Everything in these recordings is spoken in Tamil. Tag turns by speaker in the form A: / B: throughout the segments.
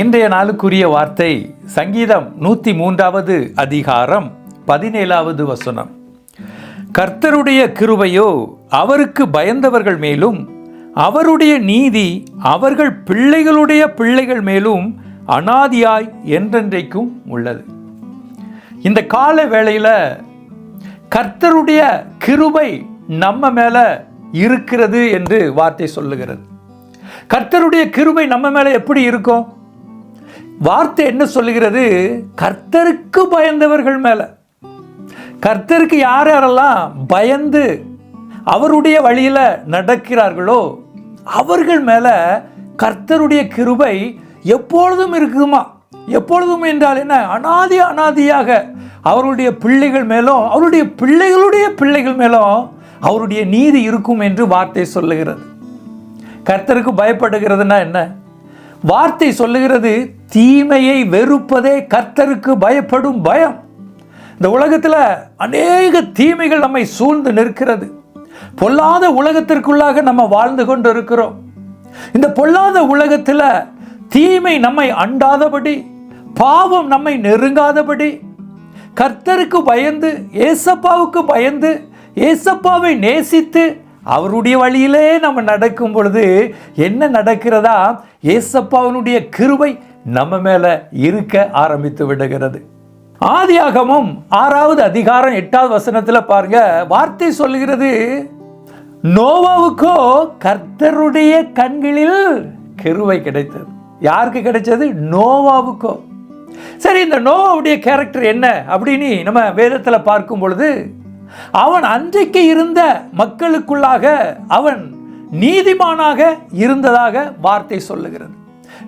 A: இன்றைய நாளுக்குரிய வார்த்தை சங்கீதம் நூற்றி மூன்றாவது அதிகாரம் பதினேழாவது வசனம். கர்த்தருடைய கிருபையோ அவருக்கு பயந்தவர்கள் மேலும் அவருடைய நீதி அவர்கள் பிள்ளைகளுடைய பிள்ளைகள் மேலும் அனாதியாய் என்றென்றைக்கும் உள்ளது. இந்த கால வேளையில் கர்த்தருடைய கிருபை நம்ம மேலே இருக்கிறது என்று வார்த்தை சொல்லுகிறது. கர்த்தருடைய கிருபை நம்ம மேலே எப்படி இருக்கும்? வார்த்தை என்ன சொல்லுகிறது? கர்த்தருக்கு பயந்தவர்கள் மேலே. கர்த்தருக்கு யார் யாரெல்லாம் பயந்து அவருடைய வழியில் நடக்கிறார்களோ அவர்கள் மேலே கர்த்தருடைய கிருபை எப்பொழுதும் இருக்குமா? எப்பொழுதும் என்றால் என்ன? அனாதி அனாதியாக அவருடைய பிள்ளைகள் மேலும் அவருடைய பிள்ளைகளுடைய பிள்ளைகள் மேலும் அவருடைய நீதி இருக்கும் என்று வார்த்தை சொல்லுகிறது. கர்த்தருக்கு பயப்படுகிறதுனா என்ன? வார்த்தை சொல்லுகிறது தீமையை வெறுப்பதே கர்த்தருக்கு பயப்படும் பயம். இந்த உலகத்தில் அநேக தீமைகள் நம்மை சூழ்ந்து நிற்கிறது. பொல்லாத உலகத்திற்குள்ளாக நம்ம வாழ்ந்து கொண்டு இருக்கிறோம் இந்த பொல்லாத உலகத்தில் தீமை நம்மை அண்டாதபடி பாவம் நம்மை நெருங்காதபடி கர்த்தருக்கு பயந்து ஏசப்பாவுக்கு பயந்து ஏசப்பாவை நேசித்து அவருடைய வழியிலே நம்ம நடக்கும் பொழுது என்ன நடக்கிறதா? ஏசப்பாவினுடைய கிருபை நம்ம மேலே இருக்க ஆரம்பித்து விடுகிறது. ஆதியாகமும் ஆறாவது அதிகாரம் எட்டாவது வசனத்தில் பாருங்க வார்த்தை சொல்லுகிறது நோவாவுக்கோ கர்த்தருடைய கண்களில் கிருவை கிடைத்தது. யாருக்கு கிடைச்சது? நோவாவுக்கோ. சரி இந்த நோவாவுடைய கேரக்டர் என்ன அப்படின்னு நம்ம வேதத்தில் பார்க்கும் பொழுது அவன் அன்றைக்கு இருந்த மக்களுக்குள்ளாக அவன் நீதிமானாக இருந்ததாக வார்த்தை சொல்லுகிறது.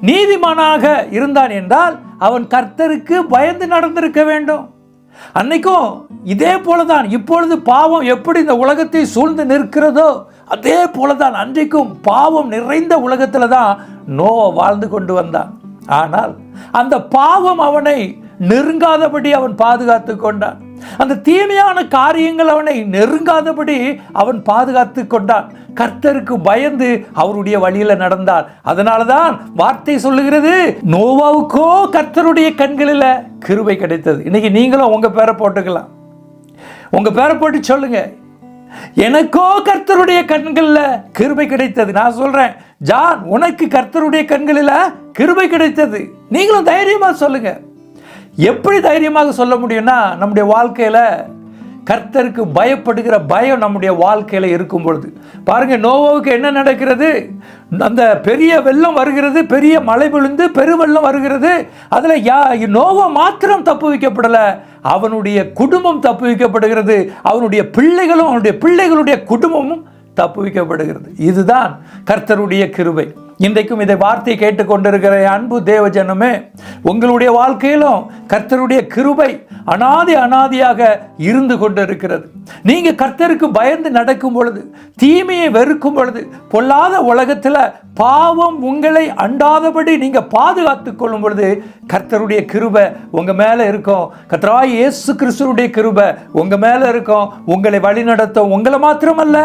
A: நீதிமானாக இருந்தான் என்றால் அவன் கர்த்தருக்கு பயந்து நடந்திருக்க வேண்டும். அன்னைக்கும் இதே போலதான் இப்பொழுது பாவம் எப்படி இந்த உலகத்தை சூழ்ந்து நிற்கிறதோ அதே போலதான் அன்றைக்கும் பாவம் நிறைந்த உலகத்தில் தான் நோ வாழ்ந்து கொண்டு வந்தான். ஆனால் அந்த பாவம் அவனை நெருங்காதபடி அவன் பாதுகாத்து கொண்டான். அந்த தீமையான காரியங்கள் அவனை நெருங்காதபடி அவன் பாதுகாத்து கொண்டான். கர்த்தருக்கு பயந்து அவருடைய வழியில் நடந்தார். அதனால தான் வார்த்தை சொல்லுகிறது நோவாவுக்கோ கர்த்தருடைய கண்களில் கிருபை கிடைத்தது. இன்னைக்கு நீங்களும் உங்கள் பேரை போட்டுக்கலாம். உங்கள் பேரை போட்டு சொல்லுங்க. எனக்கோ கர்த்தருடைய கண்களில் கிருபை கிடைத்தது. நான் சொல்கிறேன் ஜான் உனக்கு கர்த்தருடைய கண்களில் கிருபை கிடைத்தது. நீங்களும் தைரியமாக சொல்லுங்கள் எப்படி தைரியமாக சொல்ல முடியும்னா நம்முடைய வாழ்க்கையில் கர்த்தருக்கு பயப்படுகிற பயம் நம்முடைய வாழ்க்கையில் இருக்கும் பொழுது. பாருங்கள் நோவாவுக்கு என்ன நடக்கிறது? அந்த பெரிய வெள்ளம் வருகிறது பெரிய மழை விழுந்து பெருவெள்ளம் வருகிறது. அதில் யா நோவோ மாத்திரம் தப்பு வைக்கப்படலை அவனுடைய குடும்பம் தப்பு வைக்கப்படுகிறது. அவனுடைய பிள்ளைகளும் அவனுடைய பிள்ளைகளுடைய குடும்பமும் தப்பு வைக்கப்படுகிறது. இதுதான் கர்த்தருடைய கிருபை. இன்றைக்கும் இதை வார்த்தை கேட்டுக்கொண்டிருக்கிற அன்பு தேவஜனமே உங்களுடைய வாழ்க்கையிலும் கர்த்தருடைய கிருபை அனாதி அனாதியாக இருந்து கொண்டிருக்கிறது. நீங்க கர்த்தருக்கு பயந்து நடக்கும் பொழுது தீமையை வெறுக்கும் பொழுது பொல்லாத உலகத்தில் பாவம் உங்களை அண்டாதபடி நீங்க பாதுகாத்து கொள்ளும் பொழுது கர்த்தருடைய கிருபை உங்க மேல இருக்கும். கர்த்தராய் இயேசு கிறிஸ்துடைய கிருபை உங்க மேல இருக்கும். உங்களை வழிநடத்தும் உங்களை மாத்திரமல்ல.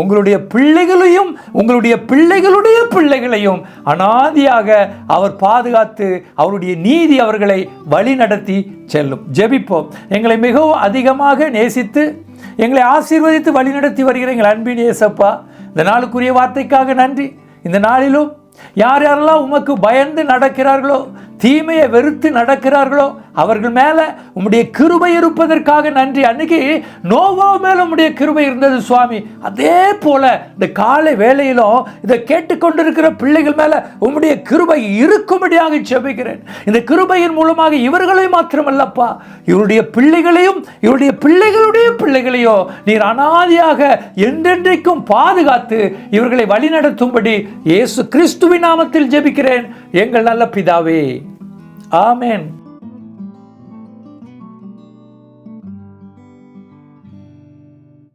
A: உங்களுடைய பிள்ளைகளையும் உங்களுடைய பிள்ளைகளுடைய பிள்ளைகளையும் அனாதியாக அவர் பாதுகாத்து அவருடைய நீதி அவர்களை வழி நடத்தி செல்லும். ஜெபிப்போம். எங்களை மிகவும் அதிகமாக நேசித்து எங்களை ஆசீர்வதித்து வழிநடத்தி வருகிற எங்கள் அன்பின் ஏசப்பா இந்த நாளுக்குரிய வார்த்தைக்காக நன்றி. இந்த நாளிலும் யார் யாரெல்லாம் உமக்கு பயந்து நடக்கிறார்களோ தீமையை வெறுத்து நடக்கிறார்களோ அவர்கள் மேலே உம்முடைய கிருபை இருப்பதற்காக நன்றி. அன்னைக்கு நோவா மேலே உம்முடைய கிருபை இருந்தது சுவாமி. அதே போல இந்த காலை வேலையிலும் இதை கேட்டுக்கொண்டிருக்கிற பிள்ளைகள் மேலே உம்முடைய கிருபை இருக்கும்படியாக செபிக்கிறேன் இந்த கிருபையின் மூலமாக இவர்களை மாத்திரமல்லப்பா இவருடைய பிள்ளைகளையும் இவருடைய பிள்ளைகளுடைய பிள்ளைகளையும் நீர் அனாதியாக என்றென்றைக்கும் பாதுகாத்து இவர்களை வழிநடத்தும்படி இயேசு கிறிஸ்துவின் நாமத்தில் ஜெபிக்கிறேன். எங்கள் நல்ல பிதாவே. ஆமென்